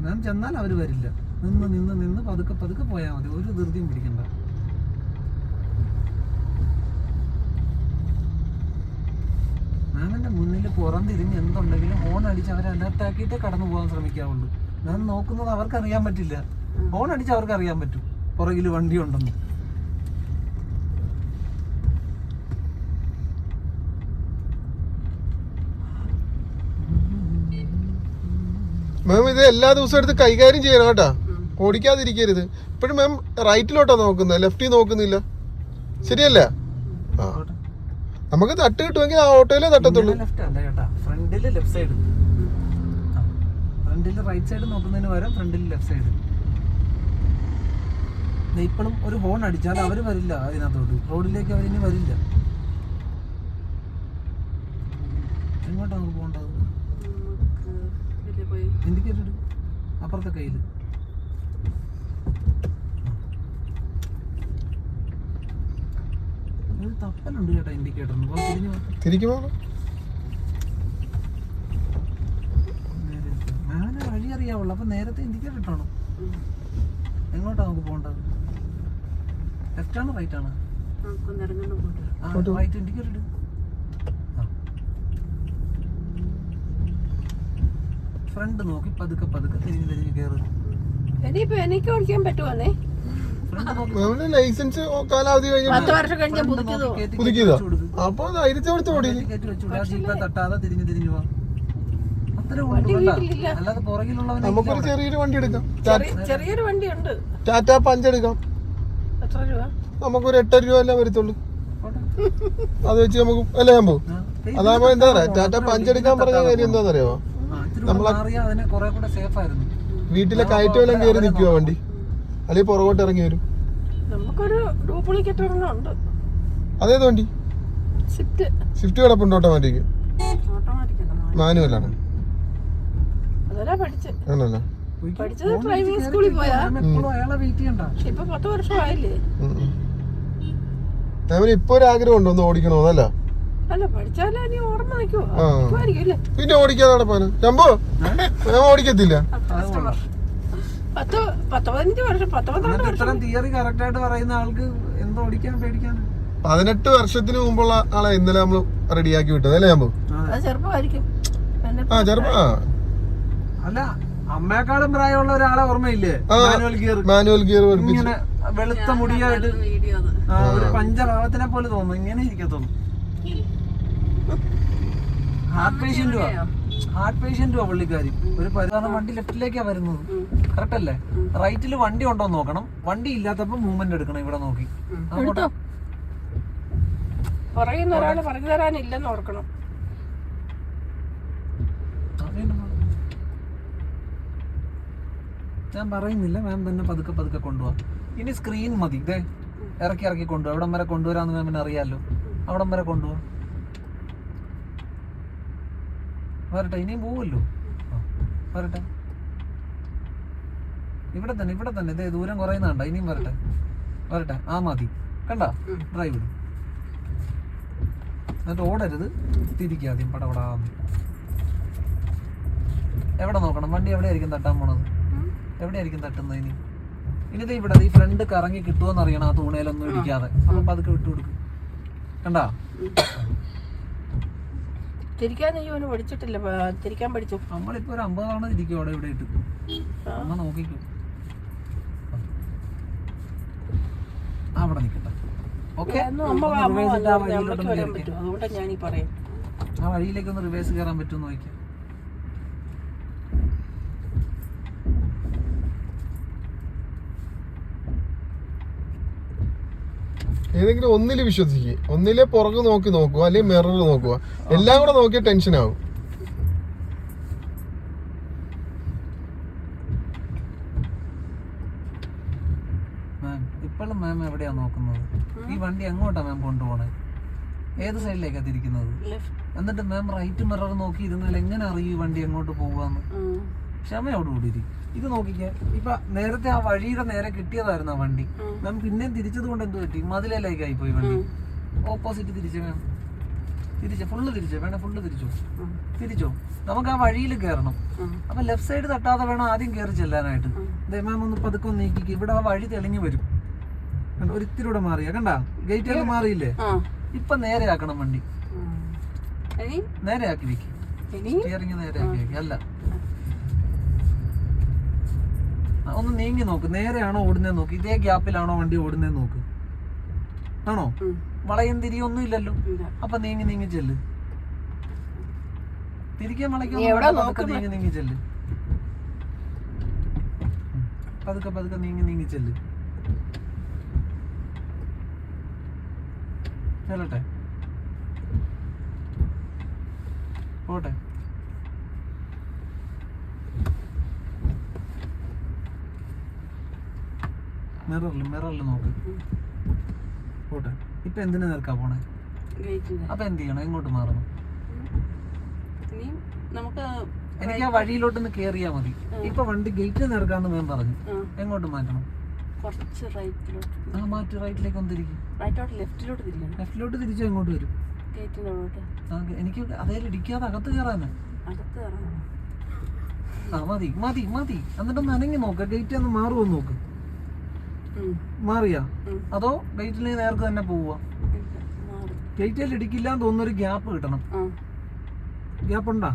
ഞാൻ ചെന്നാൽ അവർ വരില്ല. നിന്ന് നിന്ന് നിന്ന് പതുക്കെ പതുക്കെ പോയാൽ മതി. ഒരു ധൃതിയും പിടിക്കണ്ട. മാമിന്റെ മുന്നിൽ പുറം തിരിഞ്ഞ് എന്തുണ്ടെങ്കിലും ഹോൺ അടിച്ച് അവരെ അലർട്ടാക്കിയിട്ടേ കടന്നു പോകാൻ ശ്രമിക്കാവുള്ളൂ. ഞാൻ നോക്കുന്നത് അവർക്കറിയാൻ പറ്റില്ല. ഹോൺ അടിച്ച് അവർക്കറിയാൻ പറ്റും. പുറകിൽ വണ്ടി ഉണ്ടെന്ന് മാം ഇത് എല്ലാ ദിവസവും എടുത്ത് കൈകാര്യം ചെയ്യണം കേട്ടാ. ഓടിക്കാതിരിക്കരുത്. ഇപ്പോഴും മാം റൈറ്റിലോട്ടാ നോക്കുന്നത്. ലെഫ്റ്റിൽ നോക്കുന്നില്ല. ശരിയല്ല? ആ. നമുക്ക് തട്ട് കിട്ടുമെങ്കിൽ ആ ഓട്ടോയിലേ തട്ടത്തുള്ളൂ. ഫ്രണ്ടിൽ ലെഫ്റ്റ് സൈഡ് ഫ്രണ്ടിൽ റൈറ്റ് സൈഡ് ഫ്രണ്ടിൽ ലെഫ്റ്റ് സൈഡ് ഇപ്പോഴും ഒരു ഹോൺ അടിച്ചാൽ അവർ വരില്ല അതിനകത്തോട്ട്. റോഡിലേക്ക് അവരിനി വരില്ല എങ്ങോട്ടാ നമുക്ക് പോകേണ്ടത് നമുക്ക് ഇതിൽ പോയി ഇൻഡിക്കേറ്റർ ഇടും അപ്പുറത്തെ കയ്യിൽ ഒരു തപ്പലുണ്ട് ചേട്ടാ ഇൻഡിക്കേറ്ററിന് തിരിഞ്ഞു പോകാം മാന വഴി അറിയാവുള്ളൂ. അപ്പൊ നേരത്തെ ഇൻഡിക്കേറ്റർ ഇട്ടോണം എങ്ങോട്ടാ നമുക്ക് പോകേണ്ടത്? ലെഫ്റ്റ് ആണ് റൈറ്റ് ആണ്. റൈറ്റ് ഇൻഡിക്കേറ്റർ ഇടും. ഫ്രണ്ട് നോക്കി പതുക്കെ പതുക്കെ തിരിഞ്ഞു തിരിഞ്ഞ് കയറ് ഇനിയിപ്പോ എനിക്ക് ഓടിക്കാൻ പറ്റുവാന്നേ. ലൈസൻസ് കാലാവധി വർഷം പുതുക്കിയതോ? പുതുക്കിയതാ? അപ്പൊ ഓടി കയറ്റി വെച്ച് കൊടുക്ക്. ആ ജീപ്പെ തട്ടാതെ തിരിഞ്ഞ് തിരിഞ്ഞ് പോവാം അത്രേ ഉള്ളൂ വണ്ടി കേട്ടാ. വീട്ടിലില്ല. അല്ലാതെ പുറകിലുള്ളവനെ നമുക്കൊരു ചെറിയൊരു വണ്ടി എടുക്കാം. ടാ- ചെറിയ- ചെറിയൊരു വണ്ടിയുണ്ട്. ടാറ്റ പഞ്ച് എടുക്കാം. എത്ര രൂപ? നമുക്കൊരു എട്ടര രൂപ അല്ലേ വരത്തുള്ളൂ. അത് വെച്ച് നമുക്ക് അല്ലേ ഞാൻ പോകും അതാകുമ്പോ എന്താ പറയാ? ടാറ്റ ഇതിനെ പഞ്ച് എടുക്കാൻ പറഞ്ഞ കാര്യം എന്താണെന്നറിയാമോ വീട്ടിലെ കയറ്റമെല്ലാം കയറി നിൽക്കുവോ വണ്ടി? അല്ലെങ്കിൽ പുറകോട്ട് ഇറങ്ങി വരും? നമുക്കൊരു ഡ്യൂപ്ലിക്കേറ്റ് അതേത് വണ്ടി? സ്വിഫ്റ്റ്. സ്വിഫ്റ്റ് കിടപ്പുണ്ട് ഓട്ടോമാറ്റിക് ഓട്ടോമാറ്റിക് അല്ല മാനുവലാണ് ആണല്ലോ? പഠിച്ചത് ഡ്രൈവിംഗ് സ്കൂളിൽ പോയാ? ഇപ്പൊ പത്ത് വർഷമായില്ലേ? ഇപ്പൊ ഒരു ആഗ്രഹം ഉണ്ടോ ഒന്ന് ഓടിക്കണോന്നല്ല? അല്ല പഠിച്ചാലേ ഓർമ്മ പിന്നെ ഓടിക്കാതെ നടപ്പാന് ചമ്പോ ഞാൻ ഓടിക്കത്തില്ല. അത് കൊള്ളാം. പത്ത് പത്ത് പതിനഞ്ച് വർഷം പത്ത് പന്ത്രണ്ട് വർഷം. ഇത്രയും തിയറി കറക്റ്റ് ആയിട്ട് പറയുന്ന ആൾക്ക് എന്തോ ഓടിക്കാൻ പേടിക്കാൻ? പതിനെട്ട് വർഷത്തിന് മുമ്പുള്ള ആളെ ഇന്നലെ നമ്മൾ റെഡിയാക്കി വിട്ടത് അല്ലേ ചമ്പോ ചെറുപ്പമായിരിക്കും. ആ ചെറുപ്പം ആ. അല്ല അമ്മയെക്കാളും പ്രായമുള്ള ഒരാളെ ഓർമ്മയില്ലേ? Manual gear. മാനുവൽ ഗിയർ ഇങ്ങനെ വെളുത്ത മുടിയായിട്ട് ഒരു പഞ്ചഭാവത്തിനെ പോലെ തോന്നുന്നു. ഇങ്ങനെ ഇരിക്കത്തുള്ളൂ. ഹാർട്ട് പേഷ്യന്റുവാ ഹാർട്ട് പേഷ്യന്റുവാ പുള്ളിക്കാരി. ഒരു പരിധാനം വണ്ടി ലെഫ്റ്റിലേക്കാ വരുന്നത്. കറക്റ്റ് അല്ലേ? റൈറ്റിൽ വണ്ടി ഉണ്ടോന്ന് നോക്കണം. വണ്ടി ഇല്ലാത്തപ്പോ മൂവ്മെന്റ് എടുക്കണം ഇവിടെ നോക്കി. പറഞ്ഞു തരാനില്ലെന്ന് ഓർക്കണം. ഞാൻ പറയുന്നില്ല. മാം തന്നെ പതുക്കെ പതുക്കെ കൊണ്ടുപോവാ ഇനി സ്ക്രീൻ മതി. ഇതേ ഇറക്കി ഇറക്കി കൊണ്ടുപോവാ എവിടം വരെ കൊണ്ടുവരാന്ന് മാമിന് അറിയാലോ. അവിടം വരെ കൊണ്ടുപോവാ വരട്ടെ ഇനിയും പോവല്ലോ. ആ, വരട്ടെ. ഇവിടെ തന്നെ ഇവിടെ തന്നെ. ഇതേ ദൂരം കുറയുന്നുണ്ട ഇനിയും വരട്ടെ. വരട്ടെ ആ മതി. കണ്ട? ഡ്രൈവ് ഇടും. എന്നിട്ട് ഓടരുത്. തിരിക്കുക ആദ്യം പടപടാന്ന് എവിടെ നോക്കണം? വണ്ടി എവിടെയായിരിക്കും തട്ടാൻ പോണത്? എവിടെയായിരിക്കും തട്ടുന്നത് ഇനി? ഇനി ഇവിടെ ഈ ഫ്രണ്ട് കറങ്ങി കിട്ടുമോന്ന് അറിയണം ആ. തൂണയിലൊന്നും ഇടിക്കാതെ. അപ്പൊ പതുക്കെ വിട്ടു കൊടുക്കും. കണ്ടാ? തിരിക്കാൻ നീ അവന് പഠിച്ചിട്ടില്ല തിരിക്കാൻ പഠിച്ചു. നമ്മളിപ്പോ ഒരു അമ്പത് തവണ തിരിക്കും അവിടെ ഇവിടെ ഇട്ട് അമ്മ നോക്കിക്കോ. അവിടെ നിൽക്കട്ടെ ഓക്കെ? അതുകൊണ്ടാണ് ഞാനീ പറയും. ആ വഴിയിലേക്ക് ഒന്ന് റിവേഴ്സ് കയറാൻ പറ്റുമെന്ന് നോക്കിയാ. ഏതെങ്കിലും ഒന്നിൽ വിശ്വസിക്കുക ഒന്നിലെ പുറകു നോക്കി നോക്കുക അല്ലെങ്കിൽ മിറർ നോക്കുക. എല്ലാം കൂടെ നോക്കിയാൽ ടെൻഷൻ ആവും. മാം ഇപ്പോഴും മാം എവിടെയാ നോക്കുന്നത്? ഈ വണ്ടി എങ്ങോട്ടാ മാം കൊണ്ടുപോണേ? ഏത് സൈഡിലേക്കാ തിരിക്കുന്നത്? ലെഫ്റ്റ് എന്നിട്ട് മാം റൈറ്റ് മിറർ നോക്കി ഇരുന്നാൽ എങ്ങനെ അറിയും ഈ വണ്ടി എങ്ങോട്ട് പോവാന്ന്? ക്ഷമയോടുകൂടി കൂടി ഇത് നോക്കിക്കേ ഇപ്പൊ നേരത്തെ ആ വഴിയുടെ നേരെ കിട്ടിയതായിരുന്നു ആ വണ്ടി. മാം പിന്നെയും തിരിച്ചത് കൊണ്ട് എന്ത് പറ്റി? മതിലേക്കായി പോയി വണ്ടി. ഓപ്പോസിറ്റ് തിരിച്ചു വേണം. തിരിച്ചു ഫുള്ള് തിരിച്ചു വേണേ ഫുള്ള് തിരിച്ചു? തിരിച്ചോ? നമുക്ക് ആ വഴിയിൽ കയറണം. അപ്പൊ ലെഫ്റ്റ് സൈഡ് തട്ടാതെ വേണം ആദ്യം കയറി ചെല്ലാനായിട്ട്. മാം ഒന്ന് പതുക്കെ ഒന്ന് നീക്കിക്ക്. ഇവിടെ ആ വഴി തെളിഞ്ഞു വരും. കണ്ടോ? ഒരിത്തിരി കൂടെ മാറിയാ. കണ്ടാ? ഗേറ്റ് ഒക്കെ മാറിയില്ലേ? ഇപ്പൊ നേരെയാക്കണം വണ്ടി. നേരെയാക്കി വെക്ക്. സ്റ്റിയറിംഗ് നേരെ ആക്കി അല്ല ആ, ഒന്ന് നീങ്ങി നോക്ക്. നേരെയാണോ ഓടുന്നേ നോക്ക്. ഇതേ ഗ്യാപ്പിലാണോ വണ്ടി ഓടുന്നേ നോക്ക്. ആണോ? വളയം തിരിയൊന്നും ഇല്ലല്ലോ. ഇല്ല. അപ്പൊ നീങ്ങി നീങ്ങി ചെല്ല്. തിരിക്കാൻ നീ വളയ്ക്കാൻ നീങ്ങി നീങ്ങി ചെല്ല്. പതുക്കെ പതുക്കെ നീങ്ങി നീങ്ങി ചെല്ല്. ചെല്ലട്ടെ? പോട്ടെ. മിററിൽ മിററിൽ നോക്ക്. പോട്ടെ. ഇപ്പൊ എന്തിനു നിൽക്കാ പോണേ? അപ്പൊ എന്ത് ചെയ്യണം? എങ്ങോട്ട് മാറണം? നമുക്ക് എനിക്ക് ആ വഴിയിലോട്ടൊന്ന് കേറിയാ മതി. ഇപ്പൊ വണ്ടി ഗേറ്റ് നിറക്കാന്ന് ഞാൻ പറഞ്ഞു. എങ്ങോട്ട് മാറ്റണം? കുറച്ച് റൈറ്റിലോട്ട് ആ മാറ്റി റൈറ്റിലേക്ക് ഒന്ന് തിരിക്കും. റൈറ്റോട്ട് ലെഫ്റ്റിലോട്ട് തിരിക്കണം. ലെഫ്റ്റിലോട്ട് തിരിച്ചു എങ്ങോട്ട് വരും? എനിക്ക് അതേ ഇടിക്കാതെ അകത്ത് കയറാനാ അകത്ത് ആ മതി മതി മതി. എന്നിട്ടൊന്ന് അനങ്ങി നോക്ക. ഗേറ്റ് ഒന്ന് മാറുമോ നോക്ക്. മാറിയാ? അതോ ഗേറ്റിൽ നേർക്ക് തന്നെ പോവുക ഗേറ്റിൽ ഇടിക്കില്ല എന്ന് തോന്നുന്നൊരു ഗ്യാപ്പ് കിട്ടണം. ഗ്യാപ്പ് ഉണ്ടാ.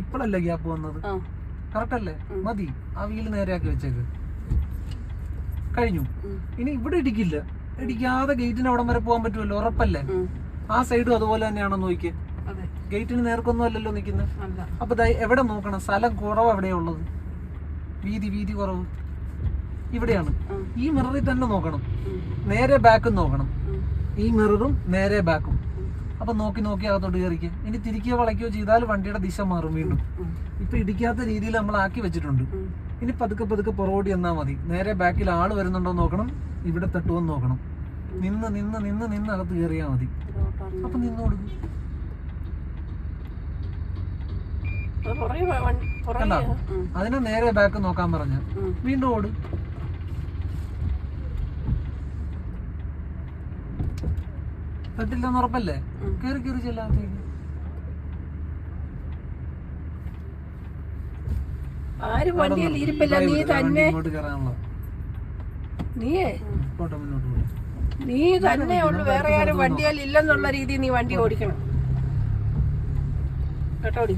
ഇപ്പോഴല്ലേ ഗ്യാപ്പ് വന്നത്? കറക്റ്റ് അല്ലേ മതി. ആ വീൽ നേരെയാക്കി വെച്ചേക്ക്. കഴിഞ്ഞു. ഇനി ഇവിടെ ഇടിക്കില്ല. ഇടിക്കാതെ ഗേറ്റിന് അവിടം വരെ പോകാൻ പറ്റുമല്ലോ? ഉറപ്പല്ലേ? ആ സൈഡും അതുപോലെ തന്നെയാണോ നോക്കിയേ. അതെ. ഗേറ്റിന് നേർക്കൊന്നും അല്ലല്ലോ നിൽക്കുന്നത് അപ്പൊ എവിടെ നോക്കണം? സ്ഥലം കുറവ് എവിടെയാ ഉള്ളത്? വീതി വീതി കുറവ്. ഇവിടെയാണ്. ഈ മിററിൽ തന്നെ നോക്കണം. നേരെ ബാക്കും നോക്കണം. ഈ മിററും നേരെ ബാക്കും. അപ്പൊ നോക്കി നോക്കി അകത്തോട്ട് കയറിക്കുക ഇനി തിരിക്കുകയോ വളയ്ക്കുകയോ ചെയ്താൽ വണ്ടിയുടെ ദിശ മാറും വീണ്ടും. ഇപ്പൊ ഇടിക്കാത്ത രീതിയിൽ നമ്മൾ ആക്കി വെച്ചിട്ടുണ്ട്. ഇനി പതുക്കെ പതുക്കെ പുറകോടി എന്നാ മതി. നേരെ ബാക്കിൽ ആൾ വരുന്നുണ്ടോ നോക്കണം. ഇവിടെ തട്ടുമോ നോക്കണം. നിന്ന് നിന്ന് നിന്ന് നിന്ന് അകത്ത് കയറിയാ മതി. അപ്പൊ നിന്ന് കൊടുക്കും. അതിനെ നേരെ ബാക്ക് നോക്കാൻ പറഞ്ഞു. വീണ്ടും ഓട്. തട്ടില്ലെന്ന് ഉറപ്പല്ലേ? കേറി കയറി കയറി ചെല്ലാത്തേക്ക് ആരും വണ്ടിയിൽ ഇരിപ്പില്ല? നീ തന്നെ. നീയേ നീ? തന്നെ ഉള്ളു. വേറെ ആരും വണ്ടിയാൽ ഇല്ലെന്നുള്ള രീതി നീ വണ്ടി ഓടിക്കണം. കേട്ടോടി